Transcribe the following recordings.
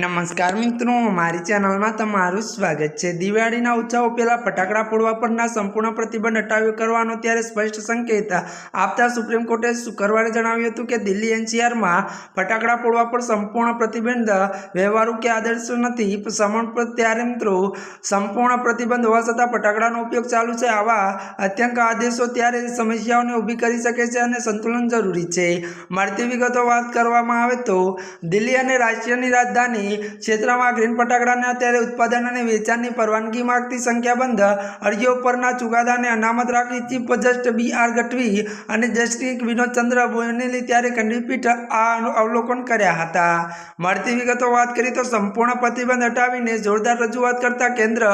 નમસ્કાર મિત્રો, મારી ચેનલમાં તમારું સ્વાગત છે. દિવાળીના ઉત્સવો પહેલાં ફટાકડા ફોડવા પરના સંપૂર્ણ પ્રતિબંધ હટાવ્યો કરવાનો ત્યારે સ્પષ્ટ સંકેત આપતા સુપ્રીમ કોર્ટે શુક્રવારે જણાવ્યું હતું કે દિલ્હી એનસીઆરમાં ફટાકડા ફોડવા પર સંપૂર્ણ પ્રતિબંધ, વ્યવહારુ કે આદર્શ નથી સમણ પર ત્યારે મિત્રો સંપૂર્ણ પ્રતિબંધ હોવા છતાં ફટાકડાનો ઉપયોગ ચાલુ છે. આવા અત્યંત આદેશો ત્યારે સમસ્યાઓને ઊભી કરી શકે છે અને સંતુલન જરૂરી છે. મળતી વિગતો વાત કરવામાં આવે તો દિલ્હી અને રાષ્ટ્રીયની રાજધાની ક્ષેત્રમાં ગ્રીન ફટાકડાના અત્યારે ઉત્પાદન અને વેચાણની પરવાનગી માંગતી સંખ્યાબંધ અરજીઓ પરના ચુકાદાને અનામત રાખી chief justice B R Gadhvi અને જસ્ટિસ વિનોદચંદ્ર બોનેલી ત્યારે ખંડપીઠ આ અવલોકન કર્યા હતા. મળતી વિગતો વાત કરીએ તો સંપૂર્ણ પ્રતિબંધ હટાવીને જોરદાર રજૂઆત કરતા કેન્દ્ર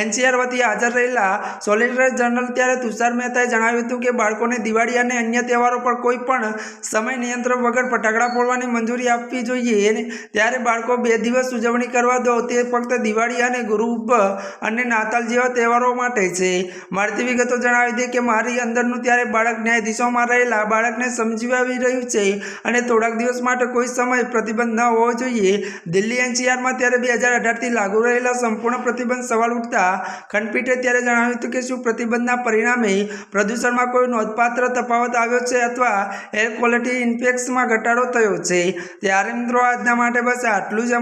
એનસીઆર વતી હાજર રહેલા સોલિસિટર જનરલ ત્યારે તુષાર મહેતાએ જણાવ્યું હતું કે બાળકોને દિવાળી અને અન્ય તહેવારો પર કોઈ પણ સમય નિયંત્રણ વગર ફટાકડા ફોડવાની મંજૂરી આપવી જોઈએ. ત્યારે બાળકો બે દિવસ ઉજવણી કરવા દો, તે ફક્ત દિવાળી અને ગુરુ અને નાતાલ જેવા તહેવારો માટે છે. મારતી વિગતો જણાવી દે કે મારી અંદરનું ત્યારે બાળક ન્યાયાધીશોમાં રહેલા બાળકને સમજાવી રહ્યું છે અને થોડાક દિવસ માટે કોઈ સમય પ્રતિબંધ ન હોવો જોઈએ. દિલ્હી એનસીઆરમાં ત્યારે બે હજાર અઢારથી લાગુ રહેલા સંપૂર્ણ પ્રતિબંધ સવાલ ઉઠતા ખંડપીઠે ત્યારે જણાવ્યું હતું કે શું પ્રતિબંધના પરિણામે પ્રદૂષણમાં કોઈ નોંધપાત્ર તફાવત આવ્યો છે અથવા એર ક્વોલિટી ઇન્ફેક્સમાં ઘટાડો થયો છે? ત્યારે મિત્રો આજના માટે બસ આટલું જ.